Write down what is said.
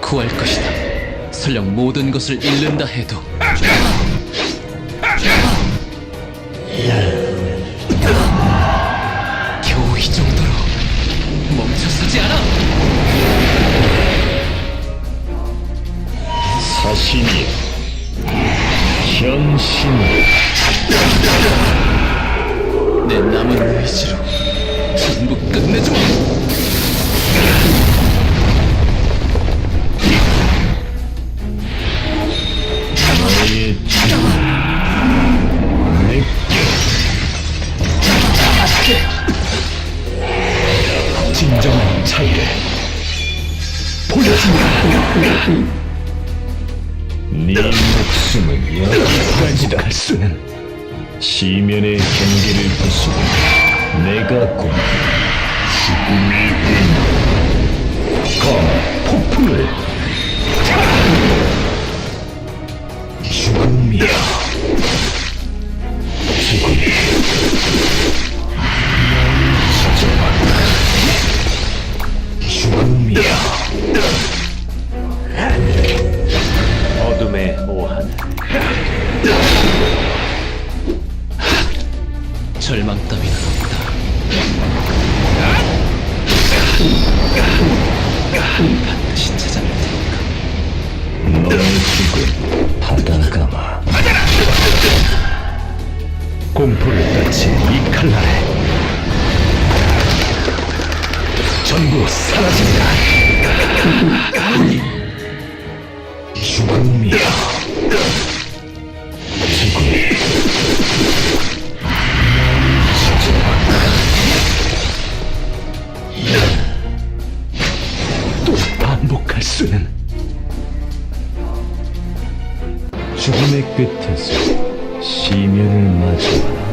구할 것이다. 설령 모든 것을 잃는다 해도 겨우 이 정도로 멈춰서지 않아. 사신이 현신 내 남은 의지로 네 목숨은 여기까지다. 갈 수는 시면의 경계를 부수고 내가 곧 죽음의 따위는 없다. 반드시 찾아낼 테니까. 너의 죽음 바다가마 공포를 다친 이 칼날에 전부 사라진다 할 수는 죽음의 끝에서 시면을 맞이하라.